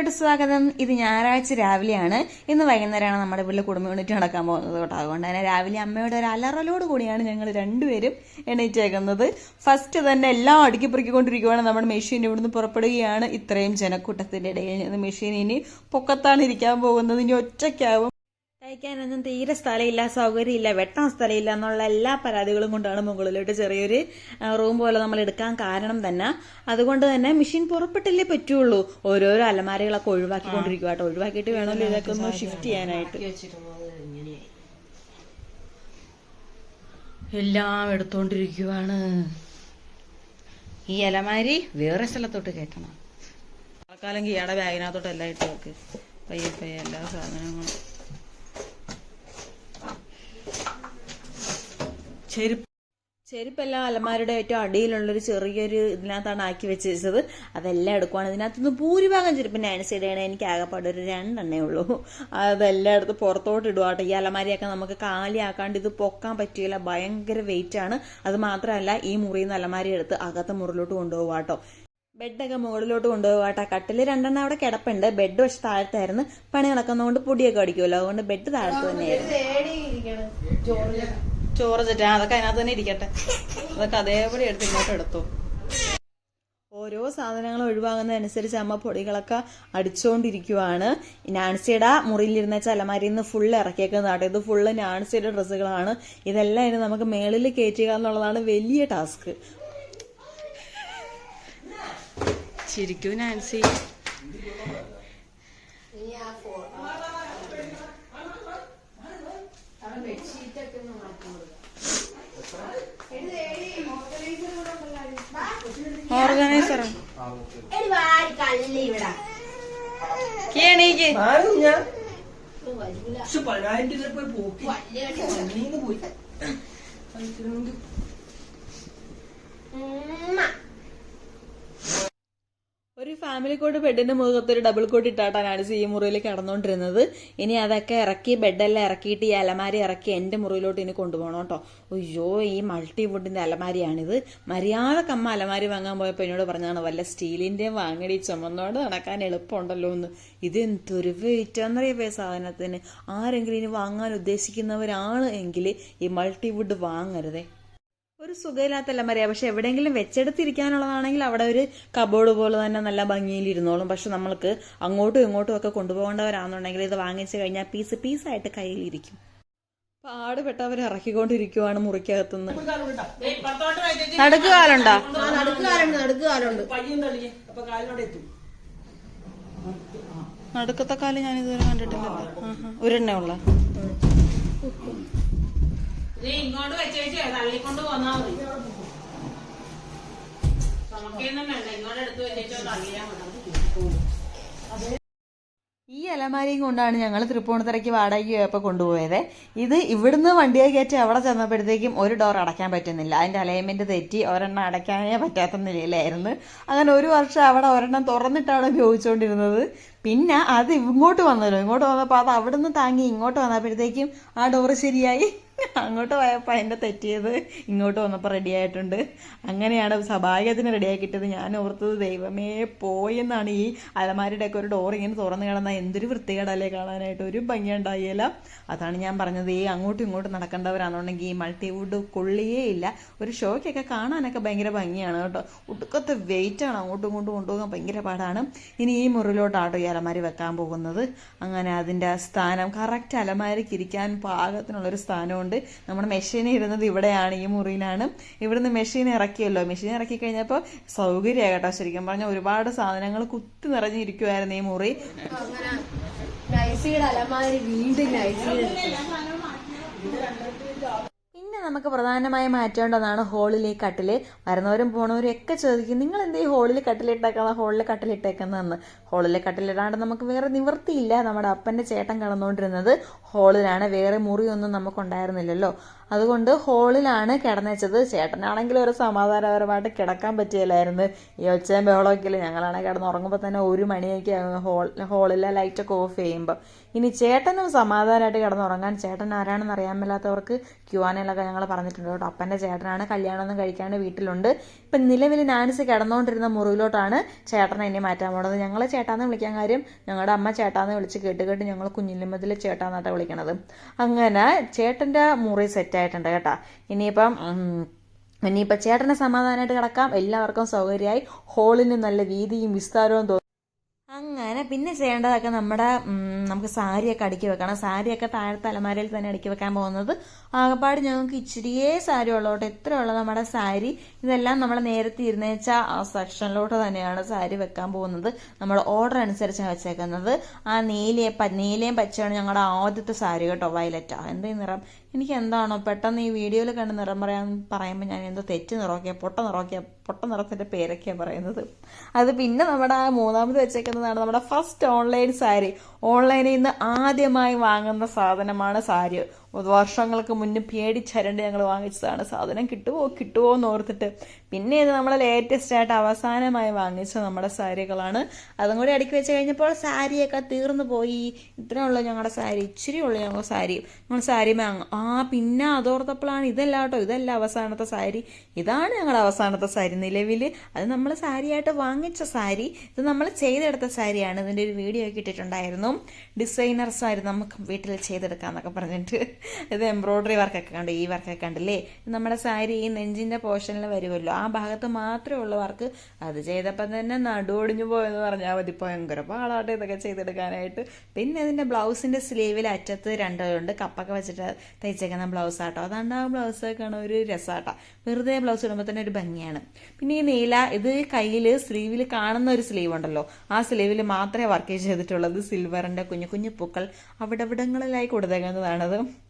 വീഡിയോയിലോട്ട് സ്വാഗതം. ഇത് ഞായറാഴ്ച രാവിലെയാണ്. ഇന്ന് വൈകുന്നേരമാണ് നമ്മുടെ വീട്ടിൽ കുടുംബ യൂണിറ്റ് നടക്കാൻ പോകുന്നത് കേട്ടോ. അതുകൊണ്ട് തന്നെ രാവിലെ അമ്മയുടെ ഒരു അലറലോട് കൂടിയാണ് ഞങ്ങൾ രണ്ടുപേരും എണീറ്റേക്കുന്നത്. ഫസ്റ്റ് തന്നെ എല്ലാം അടുക്കി പെറുക്കിക്കൊണ്ടിരിക്കുവാണ്. നമ്മുടെ മെഷീൻ ഇവിടുന്ന് പുറപ്പെടുകയാണ്. ഇത്രയും ജനക്കൂട്ടത്തിന്റെ ഇടയിൽ നിന്ന് മെഷീൻ ഇനി പൊക്കത്താണ് ഇരിക്കാൻ പോകുന്നത്. ഇനി ഒറ്റയ്ക്കാവും. തയ്ക്കാനൊന്നും തീരെ സ്ഥലമില്ല സൗകര്യമില്ല വെട്ടാൻ സ്ഥലമില്ല എന്നുള്ള എല്ലാ പരാതികളും കൊണ്ടാണ് മുകളിലോട്ട് ചെറിയൊരു റൂം പോലെ നമ്മൾ എടുക്കാൻ കാരണം തന്നെ. അതുകൊണ്ട് തന്നെ മെഷീൻ പുറപ്പെട്ടില്ലേ പറ്റുള്ളൂ. ഓരോരോ അലമാരകളൊക്കെ ഒഴിവാക്കിക്കൊണ്ടിരിക്കുക കേട്ടോ ഒഴിവാക്കിയിട്ട് വേണമല്ലോ ഇതൊക്കെ ഒന്ന് ഷിഫ്റ്റ് ചെയ്യാനായിട്ട്. എല്ലാം എടുത്തോണ്ടിരിക്കുവാണ്. ഈ അലമാരി വേറെ സ്ഥലത്തോട്ട് കയറ്റണം. തൽക്കാലം കീയാടെ ബാഗിനകത്തോട്ട് എല്ലാം ഇട്ട് വെക്ക്. പയ്യെ പയ്യെ എല്ലാ സാധനങ്ങളും. ചെരുപ്പ് ചെരുപ്പെല്ലാം അലമാരുടെ ഏറ്റവും അടിയിലുള്ളൊരു ചെറിയൊരു ഇതിനകത്താണ് ആക്കി വെച്ചത് അതെല്ലാം എടുക്കുവാണ്. ഇതിനകത്തുനിന്ന് ഭൂരിഭാഗം ചെരുപ്പിന്റെ അനുസരിച്ചാണ് എനിക്ക് ആകെപ്പാട് ഒരു രണ്ടെണ്ണേ ഉള്ളൂ. അതെല്ലാം എടുത്ത് പുറത്തോട്ട് ഇടുവാട്ടെ ഈ അലമാരിയൊക്കെ നമുക്ക് കാലിയാക്കാണ്ട് ഇത് പൊക്കാൻ പറ്റിയില്ല. ഭയങ്കര വെയിറ്റ് ആണ്. അത് മാത്രമല്ല ഈ മുറിയിൽ നിന്ന് അലമാരി എടുത്ത് അകത്തെ മുറിലോട്ട് കൊണ്ടുപോകാട്ടോ ബെഡൊക്കെ മുകളിലോട്ട് കൊണ്ടുപോകാട്ടെ കട്ടിൽ രണ്ടെണ്ണം അവിടെ കിടപ്പുണ്ട്. ബെഡ് പക്ഷെ താഴത്തായിരുന്നു. പണി നടക്കുന്നതുകൊണ്ട് പൊടിയൊക്കെ അടിക്കുമല്ലോ. അതുകൊണ്ട് ബെഡ് താഴത്ത് തന്നെയായിരുന്നു. ചോറ് തെറ്റാ അതൊക്കെ അതിനകത്ത് തന്നെ ഇരിക്കട്ടെ. അതൊക്കെ അതേപടി എടുത്ത് ഇങ്ങോട്ട് എടുത്തു. ഓരോ സാധനങ്ങൾ ഒഴിവാകുന്നതനുസരിച്ച് അമ്മ പൊടികളൊക്കെ അടിച്ചുകൊണ്ടിരിക്കുവാണ് നാൻസിയുടെ മുറിയിലിരുന്ന ചലമാരിയിൽ നിന്ന് ഫുള്ള് ഇറക്കിയേക്കുന്നതാണ് ഇത് ഫുള്ള് നാൻസിയുടെ ഡ്രസ്സുകളാണ്. ഇതെല്ലാം ഇനി നമുക്ക് മേളിൽ കയറ്റുക എന്നുള്ളതാണ് വലിയ ടാസ്ക്. ശരിക്കും നാൻസി. ഓർഗനൈസർ പോയി പോക്കി പള്ളിന്ന് പോയി ഒരു ഫാമിലി കോട്ട് ബെഡിന്റെ മുഖത്ത് ഒരു ഡബിൾ കോട്ട് ഇട്ടാട്ടാണ് സി മുറിയിൽ കിടന്നുകൊണ്ടിരുന്നത് ഇനി അതൊക്കെ ഇറക്കി ബെഡെല്ലാം ഇറക്കിയിട്ട് ഈ അലമാരി ഇറക്കി എന്റെ മുറിയിലോട്ട് ഇനി കൊണ്ടുപോകണം കേട്ടോ. അയ്യോ ഈ മൾട്ടി വുഡിന്റെ അലമാരിയാണിത്. മര്യാദയ്ക്ക് അമ്മ അലമാരി വാങ്ങാൻ പോയപ്പോൾ എന്നോട് പറഞ്ഞാണ് വല്ല സ്റ്റീലിന്റെ വാങ്ങടി ചുമന്നോട് നടക്കാൻ എളുപ്പമുണ്ടല്ലോ എന്ന്. ഇത് എന്തൊരു വെയിറ്റ് എന്നറിയപ്പോ സാധനത്തിന്? ആരെങ്കിലും ഇനി വാങ്ങാൻ ഉദ്ദേശിക്കുന്നവരാണ് എങ്കിൽ ഈ മൾട്ടി വുഡ് വാങ്ങരുതേ. ഒരു സുഖമില്ലാത്ത അലമാരിയാ പക്ഷെ എവിടെയെങ്കിലും വെച്ചെടുത്തിരിക്കാനുള്ളതാണെങ്കിൽ അവിടെ ഒരു കബോർഡ് പോലെ തന്നെ നല്ല ഭംഗിയിൽ ഇരുന്നോളും. പക്ഷെ നമ്മൾക്ക് അങ്ങോട്ടും ഇങ്ങോട്ടും ഒക്കെ കൊണ്ടുപോകേണ്ടവരാണെന്നുണ്ടെങ്കിൽ ഇത് വാങ്ങിച്ചു കഴിഞ്ഞാൽ പീസ് പീസായിട്ട് കയ്യിലിരിക്കും പാടുപെട്ടവർ ഇറക്കിക്കൊണ്ടിരിക്കുവാണ് മുറിക്കകത്തുനിന്ന്. നടുക്ക് കാലുണ്ടോ നടുക്കുകാരുണ്ട് നടുക്കുകാരുണ്ട് പയ്യും തള്ളിയേ അപ്പൊ കാലിനോടെ എത്തും നടുക്കത്തെ കാൽ ഞാൻ ഇതുവരെ കണ്ടിട്ടില്ല. ഒരെണ്ണേ ഉള്ള. ഇങ്ങോട്ട് വെച്ചേച്ചേ തള്ളിക്കൊണ്ട് പോന്നാ ഇങ്ങോട്ട് എടുത്ത് മതി. ഈ അലമാരിയും കൊണ്ടാണ് ഞങ്ങൾ തൃപ്പൂണിത്തറയ്ക്ക് വാടകയ്ക്ക് പോയപ്പോൾ കൊണ്ടുപോയത്. ഇത് ഇവിടുന്ന് വണ്ടിയെ കയറ്റി അവിടെ ചെന്നപ്പോഴത്തേക്കും ഒരു ഡോർ അടയ്ക്കാൻ പറ്റുന്നില്ല. അതിന്റെ അലൈൻമെന്റ് തെറ്റി ഒരെണ്ണം അടയ്ക്കാനേ പറ്റാത്ത നിലയിലായിരുന്നു. അങ്ങനെ ഒരു വർഷം അവിടെ ഒരെണ്ണം തുറന്നിട്ടാണ് ഉപയോഗിച്ചുകൊണ്ടിരുന്നത്. പിന്നെ അത് ഇങ്ങോട്ട് വന്നല്ലോ. ഇങ്ങോട്ട് വന്നപ്പോൾ അത് അവിടുന്ന് താങ്ങി ഇങ്ങോട്ട് വന്നപ്പോഴത്തേക്കും ആ ഡോറ് ശരിയായി. അങ്ങോട്ട് പോയപ്പോൾ അതിന്റെ തെറ്റിയത് ഇങ്ങോട്ട് വന്നപ്പോൾ റെഡി ആയിട്ടുണ്ട്. അങ്ങനെയാണ് സഭാഗ്യത്തിന് റെഡി ഞാൻ ഓർത്തത് ദൈവമേ പോയെന്നാണ് ഈ അലമാരിയുടെ ഒക്കെ ഒരു ഡോർ ഇങ്ങനെ തുറന്നു കിടന്ന എന്തൊരു വൃത്തികേടല്ലേ കാണാനായിട്ട്. ഒരു ഭംഗി ഉണ്ടായില്ല അതാണ് ഞാൻ പറഞ്ഞത്. ഈ അങ്ങോട്ടും ഇങ്ങോട്ടും നടക്കേണ്ടവരാണെന്നുണ്ടെങ്കിൽ ഈ മൾട്ടിവുഡ് കൊള്ളിയേ ഇല്ല. ഒരു ഷോയ്ക്കൊക്കെ കാണാനൊക്കെ ഭയങ്കര ഭംഗിയാണ് കേട്ടോ. ഒടുക്കത്തെ വെയിറ്റ് ആണ് അങ്ങോട്ടും ഇങ്ങോട്ടും കൊണ്ടുപോകാൻ ഭയങ്കര പാടാണ്. ഇനി ഈ മുറിലോട്ടാട്ടോ ഈ അലമാരി വെക്കാൻ പോകുന്നത്. അങ്ങനെ അതിന്റെ സ്ഥാനം കറക്റ്റ് അലമാരിക്ക് ഇരിക്കാൻ പാകത്തിനുള്ളൊരു സ്ഥാനമുണ്ട്. നമ്മുടെ മെഷീൻ ഇരുന്നത് ഇവിടെയാണ് ഈ മുറിയിലാണ്. ഇവിടുന്ന് മെഷീൻ ഇറക്കിയല്ലോ. മെഷീൻ ഇറക്കി കഴിഞ്ഞപ്പോൾ സൗകര്യമായി കേട്ടോ. ശരിക്കും പറഞ്ഞാൽ ഒരുപാട് സാധനങ്ങൾ കുത്തി നിറഞ്ഞിരിക്കുമായിരുന്നു ഈ മുറി. അലമാരി വീണ്ടും നമുക്ക് പ്രധാനമായി മാറ്റേണ്ടതാണ് ഹോളിൽ ഈ കട്ടിൽ. വരുന്നവരും പോണവരും ഒക്കെ ചോദിക്കും നിങ്ങൾ എന്തേ ഹോളിൽ കട്ടിലിട്ടേക്കുന്ന ഹോളിൽ കട്ടിലിട്ടേക്കുന്നതെന്ന്. ഹോളിൽ കട്ടിലിടാണ്ട് നമുക്ക് വേറെ നിവൃത്തിയില്ല. നമ്മുടെ അപ്പന്റെ ചേട്ടൻ കിടന്നുകൊണ്ടിരുന്നത് ഹോളിലാണ് വേറെ മുറിയൊന്നും നമുക്കുണ്ടായിരുന്നില്ലല്ലോ. അതുകൊണ്ട് ഹോളിലാണ് കിടന്നുവെച്ചത് ചേട്ടനാണെങ്കിൽ ഒരു സമാധാനപരമായിട്ട് കിടക്കാൻ പറ്റിയില്ലായിരുന്നു. ഈ ഒച്ചയും ബഹളമൊക്കെ ഇല്ല? ഞങ്ങളാണെങ്കിൽ കിടന്ന് ഉറങ്ങുമ്പോൾ തന്നെ ഒരു മണിയൊക്കെ ഹോൾ ഹോളിലെ ലൈറ്റൊക്കെ ഓഫ് ചെയ്യുമ്പോൾ ഇനി ചേട്ടനും സമാധാനമായിട്ട് കിടന്നുറങ്ങാൻ ചേട്ടൻ ആരാണെന്ന് അറിയാൻ മേലാത്തവർക്ക് ക്യുവാനയിലൊക്കെ ഞങ്ങൾ പറഞ്ഞിട്ടുണ്ട് കേട്ടോ. അപ്പന്റെ ചേട്ടനാണ് കല്യാണമൊന്നും കഴിക്കാണ്ട് വീട്ടിലുണ്ട്. ഇപ്പം നിലവിൽ നാൻസ് കിടന്നുകൊണ്ടിരുന്ന മുറിയിലോട്ടാണ് ചേട്ടനെ എന്നെ മാറ്റാൻ പോണത്. ഞങ്ങൾ ചേട്ടാന്ന് വിളിക്കാൻ കാര്യം ഞങ്ങളുടെ അമ്മ ചേട്ടാന്ന് വിളിച്ച് കേട്ട് കേട്ട് ഞങ്ങൾ കുഞ്ഞിലിമ്പതിൽ ചേട്ടാന്നാട്ടാണ് വിളിക്കണത്. അങ്ങനെ ചേട്ടന്റെ മുറി സെറ്റായിട്ടുണ്ട് കേട്ടോ. ഇനിയിപ്പം ഇനിയിപ്പം ചേട്ടനെ സമാധാനമായിട്ട് കിടക്കാം. എല്ലാവർക്കും സൗകര്യമായി. ഹോളിന് നല്ല വീതിയും വിസ്താരവും അങ്ങനെ പിന്നെ ചെയ്യേണ്ടതൊക്കെ നമ്മുടെ നമുക്ക് സാരിയൊക്കെ അടുക്കി വെക്കണം. സാരിയൊക്കെ താഴെ അലമാരയിൽ തന്നെ അടുക്കി വെക്കാൻ പോകുന്നത്. ആകപ്പാട് ഞങ്ങൾക്ക് ഇച്ചിരിയേ സാരി ഉള്ളോട്ട് എത്ര ഉള്ള നമ്മുടെ സാരി. ഇതെല്ലാം നമ്മൾ നേരത്തെ ഇരുന്നേച്ച ആ സെക്ഷനിലോട്ട് തന്നെയാണ് സാരി വെക്കാൻ പോകുന്നത്. നമ്മൾ ഓർഡർ അനുസരിച്ചാണ് വെച്ചേക്കുന്നത്. ആ നീലയെ നീലയും പച്ചയാണ് ഞങ്ങളുടെ ആദ്യത്തെ സാരി കേട്ടോ വയലറ്റാ. എന്തേ നിറം. എനിക്ക് എന്താണോ പെട്ടെന്ന് ഈ വീഡിയോയിൽ കണ്ട് നിറം പറയാൻ പറയുമ്പോൾ ഞാൻ എന്തോ തെറ്റ് നിറക്കിയ പൊട്ട നിറക്കിയ പൊട്ട നിറത്തിന്റെ പേരൊക്കെയാണ് പറയുന്നത്. അത് പിന്നെ നമ്മുടെ ആ മൂന്നാമത് വെച്ചേക്കുന്നതാണ് നമ്മുടെ ഫസ്റ്റ് ഓൺലൈൻ സാരി ഓൺലൈനിൽ നിന്ന് ആദ്യമായി വാങ്ങുന്ന സാധനമാണ് സാരി. വർഷങ്ങൾക്ക് മുന്നേ പേടിച്ചരണ്ട് ഞങ്ങൾ വാങ്ങിച്ചതാണ്. സാധനം കിട്ടുമോ കിട്ടുമോ എന്ന് ഓർത്തിട്ട്. പിന്നെ ഇത് നമ്മൾ ലേറ്റസ്റ്റ് ആയിട്ട് അവസാനമായി വാങ്ങിച്ച നമ്മുടെ സാരികളാണ്. അതും കൂടി അടുക്കി വെച്ച് കഴിഞ്ഞപ്പോൾ സാരിയൊക്കെ തീർന്നു പോയി. ഇത്രയേ ഉള്ളൂ ഞങ്ങളുടെ സാരി. ഇച്ചിരി ഉള്ളു ഞങ്ങളുടെ സാരി. ഞങ്ങൾ സാരി വാങ്ങും ആ പിന്നെ അതോർത്തപ്പോഴാണ് ഇതല്ല കേട്ടോ. ഇതല്ല അവസാനത്തെ സാരി. ഇതാണ് ഞങ്ങളുടെ അവസാനത്തെ സാരി നിലവിൽ അത് നമ്മൾ സാരിയായിട്ട് വാങ്ങിച്ച സാരി. ഇത് നമ്മൾ ചെയ്തെടുത്ത സാരിയാണ്. ഇതിന്റെ ഒരു വീഡിയോ ഒക്കെ ഇട്ടിട്ടുണ്ടായിരുന്നു. ഡിസൈനേഴ്സ് ആയിരുന്നു നമുക്ക് വീട്ടിൽ ചെയ്തെടുക്കാന്നൊക്കെ പറഞ്ഞിട്ട്. ഇത് എംബ്രോയ്ഡറി വർക്കൊക്കെ കണ്ട് ഈ വർക്കൊക്കെ കണ്ടില്ലേ? നമ്മുടെ സാരി ഈ നെഞ്ചിന്റെ പോർഷനിൽ വരുമല്ലോ. ആ ഭാഗത്ത് മാത്രമേ ഉള്ള വർക്ക് അത് ചെയ്തപ്പോൾ തന്നെ നടുവൊടിഞ്ഞു പോയെന്ന് പറഞ്ഞാൽ മതി. ഭയങ്കര പാടാട്ടെ ഇതൊക്കെ ചെയ്തെടുക്കാനായിട്ട്. പിന്നെ ഇതിന്റെ ബ്ലൗസിന്റെ സ്ലീവിൽ അറ്റത്ത് രണ്ടുണ്ട് കപ്പൊക്കെ വെച്ചിട്ട് തയ്ച്ചേക്കുന്ന ബ്ലൗസ് ആട്ടോ. അതാണ്ട് ആ ബ്ലൗസൊക്കെ കാണാൻ ഒരു രസമാട്ടോ വെറുതെ ബ്ലൗസ് ഇടുമ്പോൾ തന്നെ ഒരു ഭംഗിയാണ്. പിന്നെ ഈ നീല ഇത് കയ്യിൽ സ്ലീവിൽ കാണുന്ന ഒരു സ്ലീവ് ഉണ്ടല്ലോ. ആ സ്ലീവിൽ മാത്രമേ വർക്ക് ചെയ്തിട്ടുള്ളത് സിൽവറിന്റെ കുഞ്ഞു കുഞ്ഞു പൂക്കൾ അവിടെ ഇവിടങ്ങളിലായി കൊടുത്തേക്കുന്നതാണത്.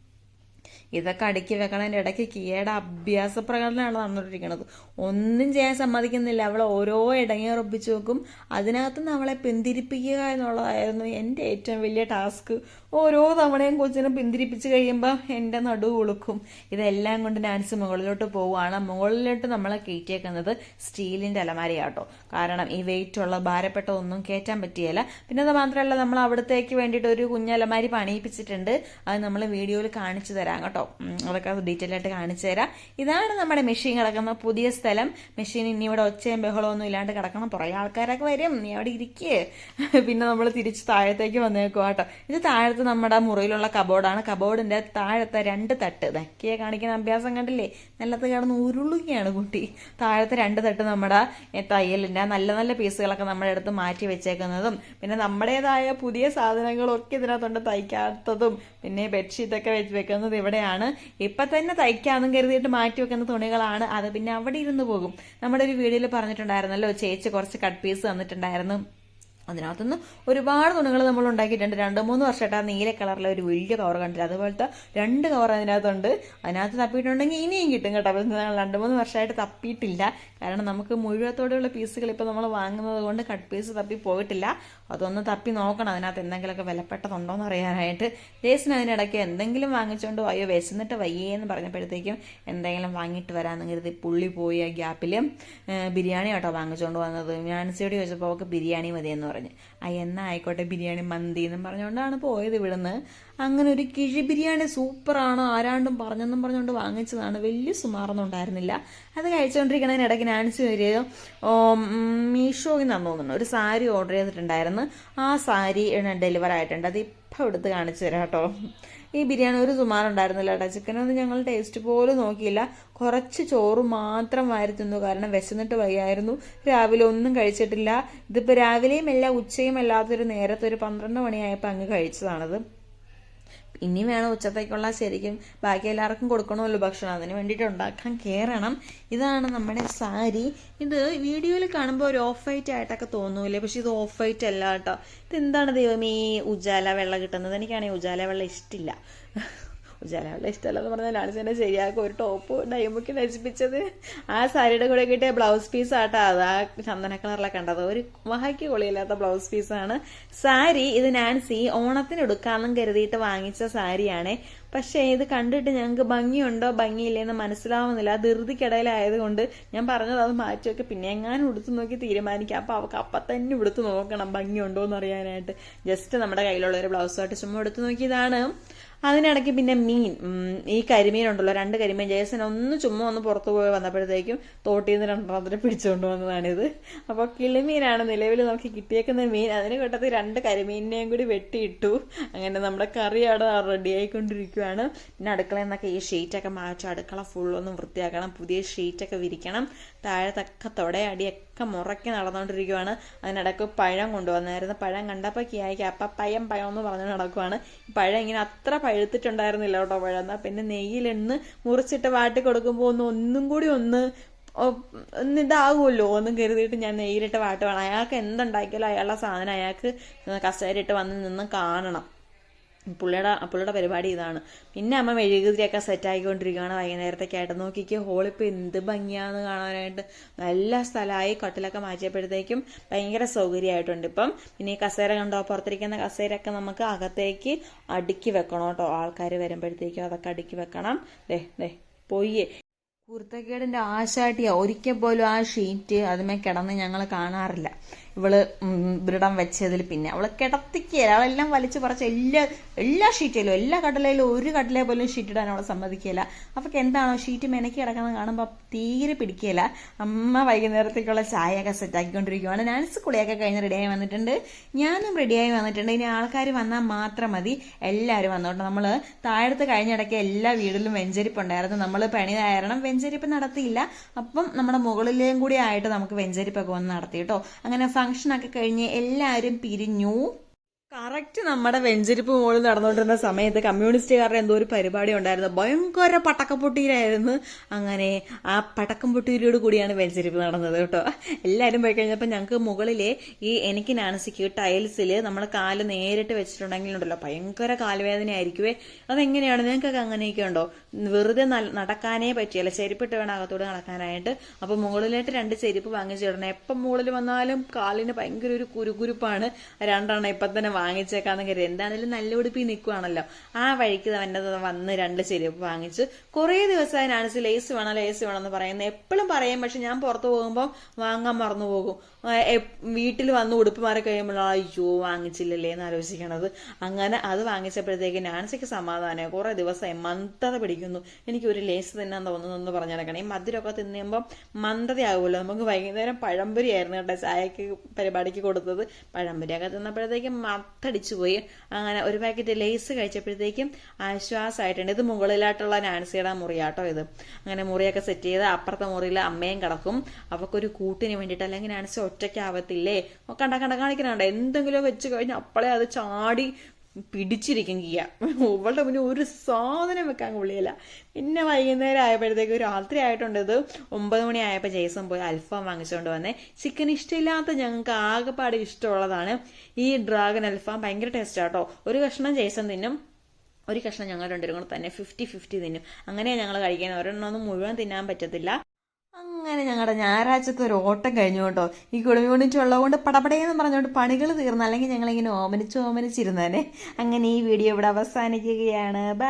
ഇതൊക്കെ അടുക്കി വെക്കണതിന്റെ ഇടയ്ക്ക് കിയയുടെ അഭ്യാസ പ്രകടനമാണ് നടന്നുകൊണ്ടിരിക്കുന്നത് ഒന്നും ചെയ്യാൻ സമ്മതിക്കുന്നില്ല. അവളെ ഓരോ ഇടങ്ങിയുറപ്പിച്ച് വെക്കും. അതിനകത്ത് നമ്മളെ പിന്തിരിപ്പിക്കുക എന്നുള്ളതായിരുന്നു എന്റെ ഏറ്റവും വലിയ ടാസ്ക്. ഓരോ തവണയും കൊച്ചിനെ പിന്തിരിപ്പിച്ച് കഴിയുമ്പോൾ എന്റെ നടു ഉളുക്കും. ഇതെല്ലാം കൊണ്ട് നാൻസി മുകളിലോട്ട് പോവുകയാണ്. മുകളിലോട്ട് നമ്മളെ കയറ്റിയേക്കുന്നത് സ്റ്റീലിന്റെ അലമാരയാട്ടോ. കാരണം ഈ വെയിറ്റുള്ള ഭാരപ്പെട്ട ഒന്നും കയറ്റാൻ പറ്റിയല്ല പിന്നെ അത് മാത്രമല്ല നമ്മൾ അവിടത്തേക്ക് വേണ്ടിയിട്ട് ഒരു കുഞ്ഞലമാരി പണിയിപ്പിച്ചിട്ടുണ്ട്. അത് നമ്മൾ വീഡിയോയിൽ കാണിച്ചു തരാം കേട്ടോ. അതൊക്കെ ഡീറ്റെയിൽ ആയിട്ട് കാണിച്ചു തരാം. ഇതാണ് നമ്മുടെ മെഷീൻ കിടക്കുന്ന പുതിയ സ്ഥലം. മെഷീൻ ഇനി ഇവിടെ ഒച്ചയും ബഹളമൊന്നും ഇല്ലാണ്ട് കിടക്കണം. കുറേ ആൾക്കാരൊക്കെ വരും. നീ അവിടെ ഇരിക്കേ. പിന്നെ നമ്മൾ തിരിച്ച് താഴത്തേക്ക് വന്നേക്കുവാട്ടോ ഇത് താഴത്ത് നമ്മുടെ മുറിയിലുള്ള കബോർഡാണ്. കബോർഡിന്റെ താഴത്തെ രണ്ട് തട്ട്. നക്കിയെ കാണിക്കുന്ന അഭ്യാസം കണ്ടില്ലേ? നിലത്ത് കിടന്ന് ഉരുളുകയാണ് കുട്ടി. താഴത്തെ രണ്ട് തട്ട് നമ്മുടെ തയ്യലിന്റെ നല്ല നല്ല പീസുകളൊക്കെ നമ്മുടെ അടുത്ത് മാറ്റി വെച്ചേക്കുന്നതും പിന്നെ നമ്മുടേതായ പുതിയ സാധനങ്ങളൊക്കെ ഇതിനകത്തുണ്ട് തയ്ക്കാത്തതും പിന്നെ ബെഡ്ഷീറ്റൊക്കെ വെച്ച് വെക്കുന്നത് ഇവിടെയാണ്. ഇപ്പം തന്നെ തയ്ക്കാമെന്നും കരുതിയിട്ട് മാറ്റി വെക്കുന്ന തുണികളാണ്. അത് പിന്നെ അവിടെ ഇരുന്ന് പോകും. നമ്മുടെ ഒരു വീഡിയോയിൽ പറഞ്ഞിട്ടുണ്ടായിരുന്നല്ലോ ചേച്ചി കുറച്ച് കട്ട് പീസ് തന്നിട്ടുണ്ടായിരുന്നു. അതിനകത്തുനിന്ന് ഒരുപാട് തുണികൾ നമ്മൾ ഉണ്ടാക്കിയിട്ടുണ്ട്. രണ്ട് മൂന്ന് വർഷമായിട്ട് ആ നീല കളറിലെ ഒരു വലിയ കവർ കണ്ടില്ല അതുപോലത്തെ രണ്ട് കവർ അതിനകത്തുണ്ട്. അതിനകത്ത് തപ്പിയിട്ടുണ്ടെങ്കിൽ ഇനിയും കിട്ടും കേട്ടോ. അപ്പം രണ്ട് മൂന്ന് വർഷമായിട്ട് തപ്പിയിട്ടില്ല. കാരണം നമുക്ക് മുഴുവത്തോടെയുള്ള പീസുകൾ ഇപ്പോൾ നമ്മൾ വാങ്ങുന്നത് കൊണ്ട് കട്ട് പീസ് തപ്പി പോയിട്ടില്ല. അതൊന്ന് തപ്പി നോക്കണം. അതിനകത്ത് എന്തെങ്കിലുമൊക്കെ വിലപ്പെട്ടതുണ്ടോ എന്ന് അറിയാനായിട്ട്. ജേസിന് അതിനിടയ്ക്ക് എന്തെങ്കിലും വാങ്ങിച്ചുകൊണ്ട് അയ്യോ വിശന്നിട്ട് വയ്യേ എന്ന് പറഞ്ഞപ്പോഴത്തേക്കും എന്തെങ്കിലും വാങ്ങിയിട്ട് വരാമെന്ന് കരുതി പുള്ളി പോയി ആ ഗ്യാപ്പിൽ ബിരിയാണി കേട്ടോ വാങ്ങിച്ചുകൊണ്ട് വന്നത്. ഞാൻസിയോട് ചോദിച്ചപ്പോൾ അവൾക്ക് ബിരിയാണി മതിയെന്ന് പറഞ്ഞു എന്നാ ആയിക്കോട്ടെ ബിരിയാണി മന്തി എന്നും പറഞ്ഞുകൊണ്ടാണ് പോയത് ഇവിടുന്ന്. അങ്ങനെ ഒരു കിഴി ബിരിയാണി സൂപ്പറാണ് ആരാണ്ടും പറഞ്ഞെന്നും പറഞ്ഞുകൊണ്ട് വാങ്ങിച്ചതാണ്. വലിയ സുമാറൊന്നും ഉണ്ടായിരുന്നില്ല. അത് കഴിച്ചുകൊണ്ടിരിക്കുന്നതിനിടയ്ക്ക് നാൻസി ഒരു മീഷോയിൽ നിന്നാണ് തോന്നുന്നു ഒരു സാരി ഓർഡർ ചെയ്തിട്ടുണ്ടായിരുന്നു. ആ സാരി ഡെലിവർ ആയിട്ടുണ്ട്. അത് ഇപ്പം എടുത്ത് കാണിച്ചു തരാം കേട്ടോ. ഈ ബിരിയാണി ഒരു സുമാർ ഉണ്ടായിരുന്നില്ല കേട്ടോ. ചിക്കനൊന്നും ഞങ്ങൾ ടേസ്റ്റ് പോലും നോക്കിയില്ല. കുറച്ച് ചോറ് മാത്രം വാരി തിന്നു. കാരണം വിശന്നിട്ട് വയ്യായിരുന്നു. രാവിലെ ഒന്നും കഴിച്ചിട്ടില്ല. ഇതിപ്പോൾ രാവിലെയും അല്ല ഉച്ചയും അല്ലാത്തൊരു നേരത്തെ ഒരു പന്ത്രണ്ട് മണിയായപ്പോൾ അങ്ങ് കഴിച്ചതാണത്. ഇനി വേണം ഉച്ചത്തേക്കുള്ള ശരിക്കും ബാക്കി എല്ലാവർക്കും കൊടുക്കണമല്ലോ ഭക്ഷണം. അതിന് വേണ്ടിയിട്ട് ഉണ്ടാക്കാൻ കയറണം ഇതാണ് നമ്മുടെ സാരി. ഇത് വീഡിയോയിൽ കാണുമ്പോൾ ഒരു ഓഫ് വൈറ്റ് ആയിട്ടൊക്കെ തോന്നൂലേ? പക്ഷെ ഇത് ഓഫ് വൈറ്റ് അല്ല കേട്ടോ. ഇത് എന്താണ് ദൈവം ഈ ഉജാല വെള്ളം കിട്ടുന്നത്. എനിക്കാണെങ്കിൽ ഉജാല വെള്ളം ഇഷ്ടമില്ല ഉജാല വെള്ളം ഇഷ്ടമല്ലെന്ന് പറഞ്ഞാൽ ലാണിച്ചെന്നെ ശരിയാക്കും. ഒരു ടോപ്പ് ഡൈമൊക്കെ നശിപ്പിച്ചത് ആ സാരിയുടെ കൂടെ കിട്ടിയ ബ്ലൗസ് പീസ് ആട്ടോ. അത് ആ ചന്ദന കളറിലൊക്കെ കണ്ടത്. ഒരു മഹയ്ക്ക് കൊള്ളിയില്ലാത്ത ബ്ലൗസ് പീസാണ് സാരി ഇത് നാൻസി ഓണത്തിന് എടുക്കാമെന്നും കരുതിയിട്ട് വാങ്ങിച്ച സാരിയാണേ പക്ഷേ ഇത് കണ്ടിട്ട് ഞങ്ങൾക്ക് ഭംഗിയുണ്ടോ? ഭംഗിയില്ലെന്ന് മനസ്സിലാവുന്നില്ല. ധൃതിക്കിടയിലായതുകൊണ്ട് ഞാൻ പറഞ്ഞത് അത് മാറ്റി വെക്ക്. പിന്നെ എങ്ങാനും ഉടുത്തു നോക്കി തീരുമാനിക്കാം. അപ്പോൾ അവൾക്ക് അപ്പം തന്നെ ഉടുത്ത് നോക്കണം ഭംഗിയുണ്ടോ എന്ന് അറിയാനായിട്ട്. ജസ്റ്റ് നമ്മുടെ കയ്യിലുള്ള ഒരു ബ്ലൗസ് ബ്ലൗസായിട്ട് ചുമ്മാ എടുത്തു നോക്കിയതാണ്. അതിനിടയ്ക്ക് പിന്നെ മീൻ ഈ കരിമീൻ ഉണ്ടല്ലോ രണ്ട് കരിമീൻ ജേസൻ ഒന്ന് ചുമ്മാ ഒന്ന് പുറത്തു പോയി വന്നപ്പോഴത്തേക്കും തോട്ടിൽ നിന്ന് രണ്ടെണ്ണത്തിന് പിടിച്ചുകൊണ്ട് വന്നതാണിത്. അപ്പോൾ കിളിമീനാണ് നിലവിൽ നമുക്ക് കിട്ടിയേക്കുന്ന മീൻ. അതിന് കൂട്ടത്തിൽ രണ്ട് കരിമീനിനെയും കൂടി വെട്ടിയിട്ടു അങ്ങനെ നമ്മുടെ കറി അവിടെ റെഡി ആയിക്കൊണ്ടിരിക്കുകയാണ് പിന്നെ അടുക്കളയിൽ നിന്നൊക്കെ ഈ ഷീറ്റൊക്കെ മാറ്റി അടുക്കള ഫുള്ളൊന്ന് വൃത്തിയാക്കണം പുതിയ ഷീറ്റൊക്കെ വിരിക്കണം താഴെ തക്ക തൊടയടിയൊക്കെ മുറക്കി നടന്നുകൊണ്ടിരിക്കുവാണ് അതിനിടയ്ക്ക് പഴം കൊണ്ടുവന്നായിരുന്നു. പഴം കണ്ടപ്പോൾ കിയായിക്ക് അപ്പം പയം പയം എന്ന് പറഞ്ഞു നടക്കുവാണ്. പഴം ഇങ്ങനെ അത്ര പഴുത്തിട്ടുണ്ടായിരുന്നില്ല കേട്ടോ പഴം. എന്നാൽ പിന്നെ നെയ്യിലെണ്ണ് മുറിച്ചിട്ട് വാട്ടി കൊടുക്കുമ്പോൾ ഒന്ന് ഒന്നും കൂടി ഒന്ന് ഒന്ന് ഇതാകുമല്ലോ ഒന്നും കരുതിയിട്ട് ഞാൻ നെയ്യിലിട്ട് വാട്ടുവാണ്. അയാൾക്ക് എന്തുണ്ടാക്കിയാലും അയാളുടെ സാധനം അയാൾക്ക് കസേരയിട്ട് വന്ന് നിന്ന് കാണണം. പുള്ളിയുടെ പുള്ളിയുടെ പരിപാടി ഇതാണ്. പിന്നെ അമ്മ മെഴുകുതിരിയൊക്കെ സെറ്റായിക്കൊണ്ടിരിക്കുകയാണ് വൈകുന്നേരത്തേക്കായിട്ട് നോക്കിക്ക്. ഹോളിപ്പോൾ എന്ത് ഭംഗിയാന്ന് കാണാനായിട്ട്. നല്ല സ്ഥലമായി കട്ടിലൊക്കെ മാറ്റിയപ്പോഴത്തേക്കും ഭയങ്കര സൗകര്യമായിട്ടുണ്ട്. ഇപ്പം പിന്നെ ഈ കസേര കണ്ടോ? പുറത്തിരിക്കുന്ന കസേരയൊക്കെ നമുക്ക് അകത്തേക്ക് അടുക്കി വെക്കണം കേട്ടോ. ആൾക്കാർ വരുമ്പോഴത്തേക്കും അതൊക്കെ അടുക്കി വെക്കണം. ദേ ദേ പോയി കുർത്തക്കേടിന്റെ ആശാട്ടിയാ. ഒരിക്കൽ പോലും ആ ഷീറ്റ് അതുമേ കിടന്ന് ഞങ്ങൾ കാണാറില്ല. ഇവൾ ദൃഢം വെച്ചതിൽ പിന്നെ അവൾ കിടത്തിക്കുകയില്ല അവളെല്ലാം വലിച്ചു പറിച്ച് എല്ലാ എല്ലാ ഷീറ്റിലും എല്ലാ കടലയിലും ഒരു കടലയെ പോലും ഷീറ്റ് ഇടാൻ അവളെ സമ്മതിക്കില്ല അവൾക്ക് എന്താണോ ഷീറ്റ് മെനക്കി കിടക്കുന്നത് കാണുമ്പോൾ തീരെ പിടിക്കില്ല അമ്മ വൈകുന്നേരത്തേക്കുള്ള ചായയൊക്കെ സെറ്റാക്കിക്കൊണ്ടിരിക്കുകയാണ് നാൻസ് കുളിയൊക്കെ കഴിഞ്ഞ് റെഡിയായി വന്നിട്ടുണ്ട്. ഞാനും റെഡിയായി വന്നിട്ടുണ്ട്. ഇനി ആൾക്കാർ വന്നാൽ മാത്രം മതി. എല്ലാവരും വന്നോട്ടെ. നമ്മൾ താഴത്ത് കഴിഞ്ഞിടയ്ക്ക് എല്ലാ വീടിലും വെഞ്ചരിപ്പ് ഉണ്ടായിരുന്നു നമ്മൾ പണി കാരണം വെഞ്ചരിപ്പ് നടത്തിയില്ല. അപ്പം നമ്മുടെ മുകളിലേയും കൂടി ആയിട്ട് നമുക്ക് വെഞ്ചരിപ്പൊക്കെ വന്ന് നടത്തി കേട്ടോ. അങ്ങനെ ഫംഗ്ഷനൊക്കെ കഴിഞ്ഞ് എല്ലാവരും പിരിഞ്ഞു. കറക്റ്റ് നമ്മുടെ വെഞ്ചരിപ്പ് മുകളിൽ നടന്നുകൊണ്ടിരുന്ന സമയത്ത് കമ്മ്യൂണിസ്റ്റുകാരുടെ എന്തോ ഒരു പരിപാടി ഉണ്ടായിരുന്നു. ഭയങ്കര പടക്കപ്പൊട്ടിയിലായിരുന്നു അങ്ങനെ ആ പടക്കം പൊട്ടിയിലോട് കൂടിയാണ് വെഞ്ചരിപ്പ് നടന്നത് കേട്ടോ. എല്ലാവരും പോയി കഴിഞ്ഞപ്പോൾ ഞങ്ങൾക്ക് മുകളിലെ ഈ എനിക്ക് നാൻസിക്ക് ടൈൽസിൽ നമ്മൾ കാൽ നേരിട്ട് വെച്ചിട്ടുണ്ടെങ്കിലുണ്ടല്ലോ. ഭയങ്കര കാലുവേദന ആയിരിക്കുവേ അതെങ്ങനെയാണ്? നിങ്ങൾക്കൊക്കെ അങ്ങനെയൊക്കെ ഉണ്ടോ? വെറുതെ നടക്കാനേ പറ്റിയല്ല. ചെരുപ്പിട്ട് വേണം അകത്തോട് നടക്കാനായിട്ട്. അപ്പോൾ മുകളിലായിട്ട് രണ്ട് ചെരുപ്പ് വാങ്ങിച്ചിടണം എപ്പം മുകളിൽ വന്നാലും കാലിന് ഭയങ്കര ഒരു കുരുകുരുപ്പാണ്. രണ്ടെണ്ണം ഇപ്പം തന്നെ വാങ്ങിച്ചേക്കാന്ന് കരുതി. എന്താണെങ്കിലും നല്ല ഉടുപ്പി നിൽക്കുവാണല്ലോ ആ വഴിക്ക് അവന്റെ വന്ന് രണ്ട് ചെരുപ്പ് വാങ്ങിച്ച് കുറേ ദിവസമായി നാണിച്ച് ലേസ് വേണം ലേസ് വേണം എന്ന് പറയുന്നത് എപ്പോഴും പറയും പക്ഷെ ഞാൻ പുറത്തു പോകുമ്പോൾ വാങ്ങാൻ മറന്നു പോകും. വീട്ടിൽ വന്ന് ഉടുപ്പ് മാറി കഴിയുമ്പോഴാണ് അയ്യോ വാങ്ങിച്ചില്ലല്ലേ എന്ന് ആലോചിക്കണത്. അങ്ങനെ അത് വാങ്ങിച്ചപ്പോഴത്തേക്ക് നാൻസിക്ക് സമാധാനം കുറേ ദിവസമായി മന്ദത പിടിക്കുന്നു. എനിക്ക് ഒരു ലേസ് തിന്നാൻ തോന്നുന്നു പറഞ്ഞു നടക്കണം. ഈ മധുരമൊക്കെ തിന്നുമ്പോൾ മന്ദതയാകുമല്ലോ. നമുക്ക് വൈകുന്നേരം പഴംപൊരിയായിരുന്നു കേട്ടോ ചായക്ക് പരിപാടിക്ക് കൊടുത്തത്. പഴംപൊരിയൊക്കെ തിന്നപ്പോഴത്തേക്കും മത്തടിച്ചു പോയി അങ്ങനെ ഒരു പാക്കറ്റ് ലേസ് കഴിച്ചപ്പോഴത്തേക്കും ആശ്വാസമായിട്ടുണ്ട് ഇത് മുകളിലായിട്ടുള്ള നാൻസിയുടെ മുറിയാട്ടോ ഇത്. അങ്ങനെ മുറിയൊക്കെ സെറ്റ് ചെയ്ത് അപ്പുറത്തെ മുറിയിൽ അമ്മയും കിടക്കും. അവൾക്കൊരു കൂട്ടിന് വേണ്ടിയിട്ട് അല്ലെങ്കിൽ നാൻസി ഒറ്റയ്ക്കാവത്തില്ലേ? കണ്ട കണ്ട കാണിക്കുന്നുണ്ട്. എന്തെങ്കിലും വെച്ച് കഴിഞ്ഞാൽ അപ്പോഴേ അത് ചാടി പിടിച്ചിരിക്കും കിയ ഇവളുടെ മുന്നിൽ ഒരു സാധനം വെക്കാൻ കൊള്ളിയില്ല പിന്നെ വൈകുന്നേരം ആയപ്പോഴത്തേക്ക് രാത്രി ആയിട്ടുണ്ട് ഇത്. ഒമ്പത് മണി ആയപ്പോൾ ജേസൺ പോയി അൽഫാം വാങ്ങിച്ചുകൊണ്ട് വന്നേ. ചിക്കൻ ഇഷ്ടമില്ലാത്ത ഞങ്ങൾക്ക് ആകെപ്പാട് ഇഷ്ടമുള്ളതാണ്. ഈ ഡ്രാഗൺ അൽഫാം ഭയങ്കര ടേസ്റ്റ് ആട്ടോ ഒരു കഷ്ണം ജേസൺ തിന്നും ഒരു കഷ്ണം ഞങ്ങൾ രണ്ടുപേരും കൂടെ തന്നെ. ഫിഫ്റ്റി ഫിഫ്റ്റി തിന്നും. അങ്ങനെ ഞങ്ങൾ കഴിക്കാൻ ഒരെണ്ണമൊന്നും മുഴുവൻ തിന്നാൻ പറ്റത്തില്ല. അങ്ങനെ ഞങ്ങളുടെ ഞായറാഴ്ചത്തെ ഒരു ഓട്ടം കഴിഞ്ഞു കേട്ടോ ഈ കുടുംബ യൂണിറ്റ് ഉള്ളതുകൊണ്ട് പടപടയെന്ന് പറഞ്ഞുകൊണ്ട് പണികൾ തീർന്നു അല്ലെങ്കിൽ ഞങ്ങളിങ്ങനെ ഓമനിച്ച് ഓമനിച്ചിരുന്നേനെ. അങ്ങനെ ഈ വീഡിയോ ഇവിടെ അവസാനിക്കുകയാണ്. ബൈ